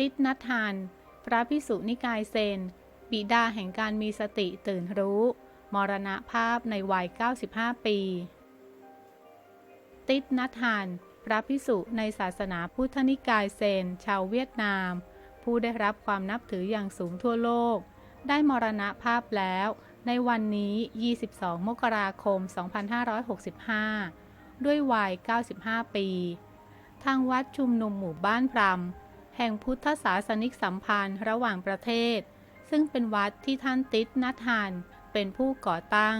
ติดนัทาน พระพิสุนิกายเซน บิดาแห่งการมีสติตื่นรู้ มรณภาพในวัย 95 ปี ติดนัทาน พระพิสุในศาสนาพุทธนิกายเซน ชาวเวียดนาม ผู้ได้รับความนับถืออย่างสูงทั่วโลก ได้มรณภาพแล้วในวันนี้ 22 มกราคม 2565 ด้วยวัย 95 ปี ทางวัดชุมนุมหมู่บ้านพรม แห่งพุทธศาสนิกสัมพันธ์ระหว่างประเทศ ซึ่งเป็นวัดที่ท่านติดนัทฮันเป็นผู้ก่อตั้ง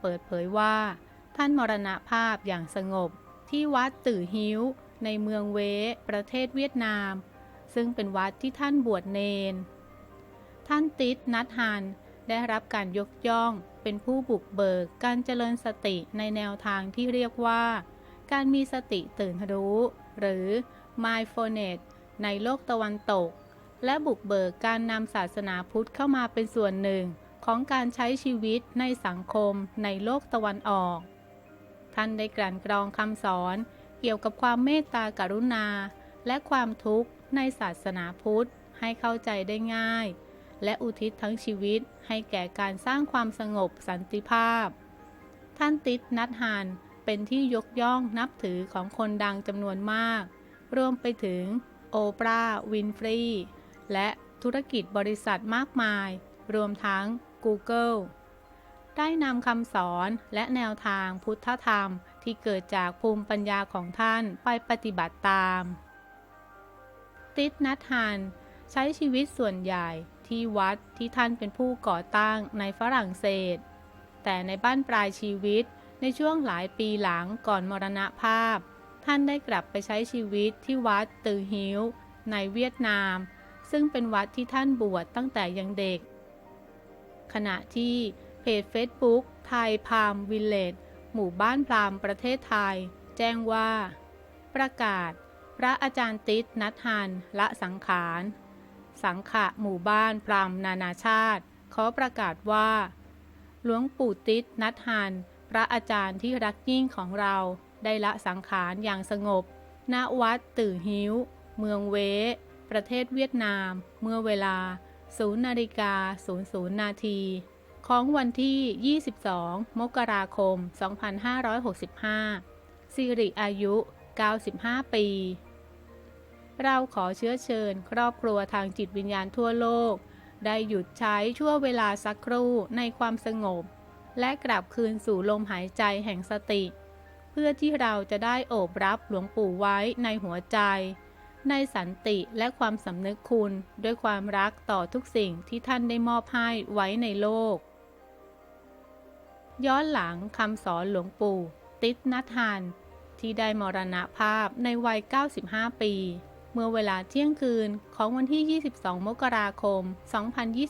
เปิดเผยว่า ท่านมรณภาพอย่างสงบ ที่วัดตื่อฮิ้ว ในเมืองเวประเทศเวียดนาม ซึ่งเป็นวัดที่ท่านบวชเนน ท่านติดนัทฮันได้รับการยกย่องเป็นผู้บุกเบิกการเจริญสติในแนวทางที่เรียกว่า การมีสติตื่นรู้ หรือ mindfulness ในโลกตะวันตก และบุกเบิกการนำศาสนาพุทธเข้ามาเป็นส่วนหนึ่งของการใช้ชีวิตในสังคมในโลกตะวันออก ท่านได้กลั่นกรองคำสอนเกี่ยวกับความเมตตากรุณา และความทุกข์ในศาสนาพุทธให้เข้าใจได้ง่าย และอุทิศทั้งชีวิตให้แก่การสร้างความสงบสันติภาพ ท่านติดนัทฮานเป็นที่ยกย่องนับถือของคนดังจำนวนมาก รวมไปถึง โอปราห์วินฟรีและธุรกิจบริษัทมากมาย รวมทั้ง Google ได้นำคำสอนและแนวทางพุทธธรรมที่เกิดจากภูมิปัญญาของท่านไปปฏิบัติตาม ติดนัทฮันใช้ชีวิตส่วนใหญ่ที่วัดที่ท่านเป็นผู้ก่อตั้งในฝรั่งเศส แต่ในบ้านปลายชีวิตในช่วงหลายปีหลังก่อนมรณภาพ ท่านได้กลับไปใช้ชีวิตที่วัดตือฮิวในเวียดนาม ซึ่งเป็นวัดที่ท่านบวชตั้งแต่ยังเด็ก ขณะที่เพจ Facebook ไทยพามวิลเลจหมู่บ้านพรามประเทศไทย แจ้งว่า ประกาศ พระอาจารย์ติดนัทฮันละสังขาร สังขะหมู่บ้านพรามนานาชาติขอประกาศว่า หลวงปู่ติดนัทฮันพระอาจารย์ที่รักยิ่งของเรา ได้ละสังขารอย่างสงบ ณ วัดตื่อฮิ้ว เมืองเว ประเทศเวียดนาม เมื่อเวลา0นาฬิกา00นาทีของวันที่ 22 มกราคม 2565 สิริอายุ 95 ปี เราขอเชื้อเชิญครอบครัวทางจิตวิญญาณทั่วโลก ได้หยุดใช้ชั่วเวลาสักครู่ในความสงบ และกลับคืนสู่ลมหายใจแห่งสติ พื่อที่เราจะได้โอบรับหลวงปู่ไว้ในหัวใจ ในสันติและความสำนึกคุณด้วยความรักต่อทุกสิ่งที่ท่านได้มอบให้ไว้ในโลก ย้อนหลังคำสอนหลวงปู่ ติดนัทฮันที่ได้มรณภาพในวัย 95 ปี เมื่อเวลาเที่ยงคืนของวันที่ 22 มกราคม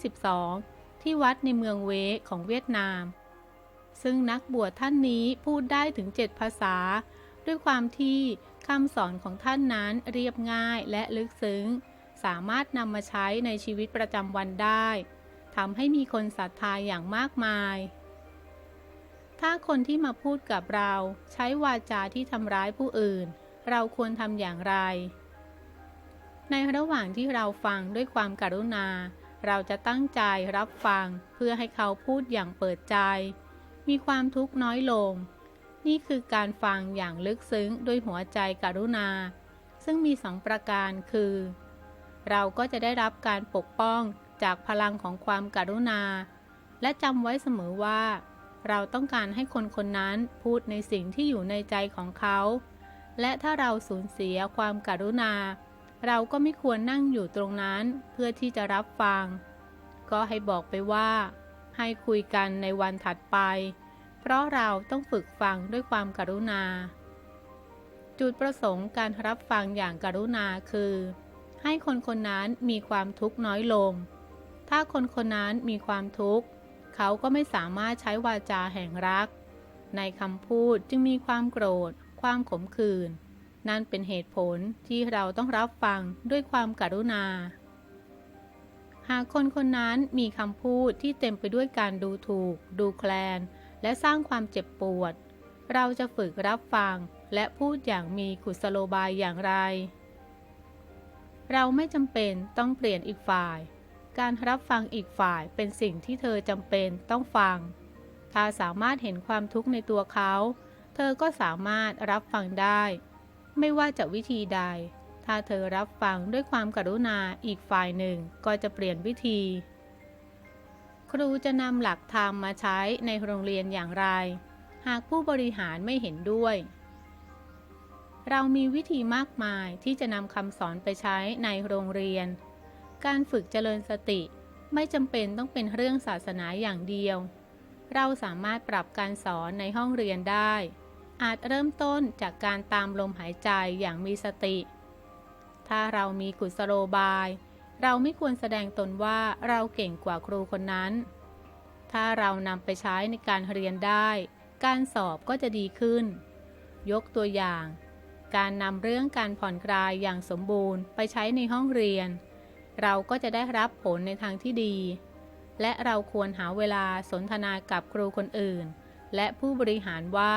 2022 ที่วัดในเมืองเวของเวียดนาม ซึ่งนักบวชท่านนี้พูดได้ถึง 7 ภาษา ด้วยความที่คำสอนของท่านนั้นเรียบง่ายและลึกซึ้ง สามารถนำมาใช้ในชีวิตประจำวันได้ทำให้มีคนศรัทธาอย่างมากมาย ถ้าคนที่มาพูดกับเราใช้วาจาที่ทำร้ายผู้อื่น เราควรทำอย่างไร ในระหว่างที่เราฟังด้วยความการุณา เราจะตั้งใจรับฟังเพื่อให้เขาพูดอย่างเปิดใจ มีความทุกข์น้อยลง นี่คือการฟังอย่างลึกซึ้งด้วยหัวใจกรุณา ซึ่งมีสองประการคือ เราก็จะได้รับการปกป้องจากพลังของความกรุณา และจำไว้เสมอว่า เราต้องการให้คนคนนั้นพูดในสิ่งที่อยู่ในใจของเขา และถ้าเราสูญเสียความกรุณา เราก็ไม่ควรนั่งอยู่ตรงนั้นเพื่อที่จะรับฟัง ก็ให้บอกไปว่า ให้คุยกันในวันถัดไป เพราะเราต้องฝึกฟังด้วยความกรุณา จุดประสงค์การรับฟังอย่างกรุณาคือ ให้คนคนนั้นมีความทุกข์น้อยลง ถ้าคนคนนั้นมีความทุกข์ เขาก็ไม่สามารถใช้วาจาแห่งรัก ในคำพูดจึงมีความโกรธ ความขมขื่นนั่นเป็นเหตุผลที่เราต้องรับฟังด้วยความกรุณา หากคนคนนั้นมีคำพูดที่เต็มไปด้วยการดูถูก ดูแคลน และสร้างความเจ็บปวด เราจะฝึกรับฟังและพูดอย่างมีกุศโลบายอย่างไร เราไม่จำเป็นต้องเปลี่ยนอีกฝ่าย การรับฟังอีกฝ่ายเป็นสิ่งที่เธอจำเป็นต้องฟัง ถ้าสามารถเห็นความทุกข์ในตัวเขา เธอก็สามารถรับฟังได้ ไม่ว่าจะวิธีใด ถ้าเธอรับฟังด้วยความกรุณาอีกฝ่ายหนึ่งก็จะเปลี่ยนวิธี ครูจะนำหลักธรรมมาใช้ในโรงเรียนอย่างไร หากผู้บริหารไม่เห็นด้วย เรามีวิธีมากมายที่จะนำคำสอนไปใช้ในโรงเรียน การฝึกเจริญสติไม่จำเป็นต้องเป็นเรื่องศาสนาอย่างเดียว เราสามารถปรับการสอนในห้องเรียนได้ อาจเริ่มต้นจากการตามลมหายใจอย่างมีสติ ถ้าเรามีกุศโลบาย เราไม่ควรแสดงตนว่าเราเก่งกว่าครูคนนั้น ถ้าเรานำไปใช้ในการเรียนได้ การสอบก็จะดีขึ้น ยกตัวอย่าง การนำเรื่องการผ่อนคลายอย่างสมบูรณ์ไปใช้ในห้องเรียน เราก็จะได้รับผลในทางที่ดี และเราควรหาเวลาสนทนากับครูคนอื่น และผู้บริหารว่า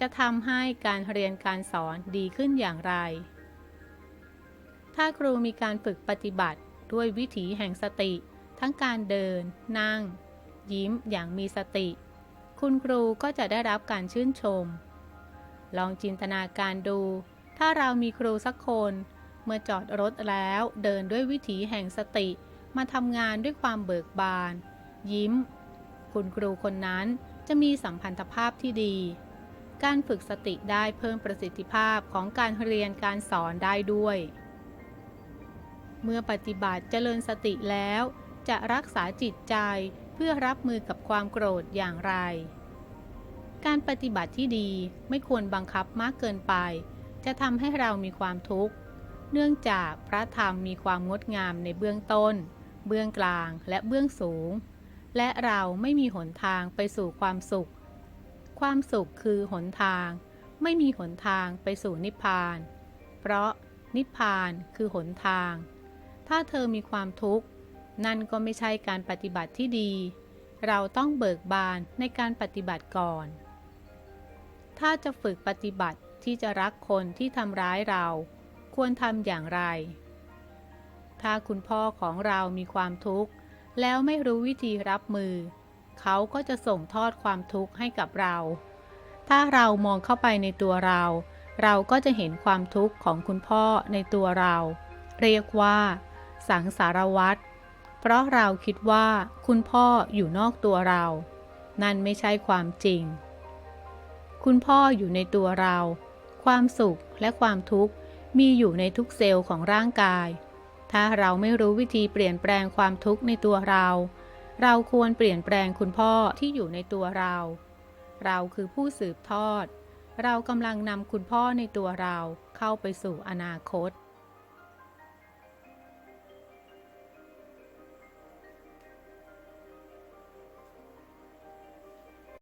จะทำให้การเรียนการสอนดีขึ้นอย่างไร ถ้าครูมีการฝึกปฏิบัติด้วยวิถีแห่งสติ ทั้งการเดิน นั่ง ยิ้มอย่างมีสติ คุณครูก็จะได้รับการชื่นชม ลองจินตนาการดู ถ้าเรามีครูสักคน เมื่อจอดรถแล้วเดินด้วยวิถีแห่งสติ มาทำงานด้วยความเบิกบาน ยิ้ม คุณครูคนนั้นจะมีสัมพันธภาพที่ดี การฝึกสติได้เพิ่มประสิทธิภาพของการเรียนการสอนได้ด้วย เมื่อปฏิบัติเจริญสติแล้ว จะรักษาจิตใจเพื่อรับมือกับความโกรธอย่างไร การปฏิบัติที่ดีไม่ควรบังคับมากเกินไป จะทำให้เรามีความทุกข์ เนื่องจากพระธรรมมีความงดงามในเบื้องต้น เบื้องกลางและเบื้องสูง และเราไม่มีหนทางไปสู่ความสุข ความสุขคือหนทาง ไม่มีหนทางไปสู่นิพพาน เพราะนิพพานคือหนทาง ถ้าเธอมีความทุกข์ นั่นก็ไม่ใช่การปฏิบัติที่ดี เราต้องเบิกบานในการปฏิบัติก่อน ถ้าจะฝึกปฏิบัติที่จะรักคนที่ทำร้ายเรา ควรทำอย่างไร ถ้าคุณพ่อของเรามีความทุกข์ แล้วไม่รู้วิธีรับมือ เขาก็จะส่งทอดความทุกข์ให้กับเรา ถ้าเรามองเข้าไปในตัวเรา เราก็จะเห็นความทุกข์ของคุณพ่อในตัวเรา เรียกว่า สังสารวัตรเพราะเราคิดว่าคุณพ่ออยู่นอกตัวเรา นั่นไม่ใช่ความจริง คุณพ่ออยู่ในตัวเรา ความสุขและความทุกข์มีอยู่ในทุกเซลล์ของร่างกาย ถ้าเราไม่รู้วิธีเปลี่ยนแปลงความทุกข์ในตัวเรา เราควรเปลี่ยนแปลงคุณพ่อที่อยู่ในตัวเรา เราคือผู้สืบทอด เรากำลังนำคุณพ่อในตัวเราเข้าไปสู่อนาคต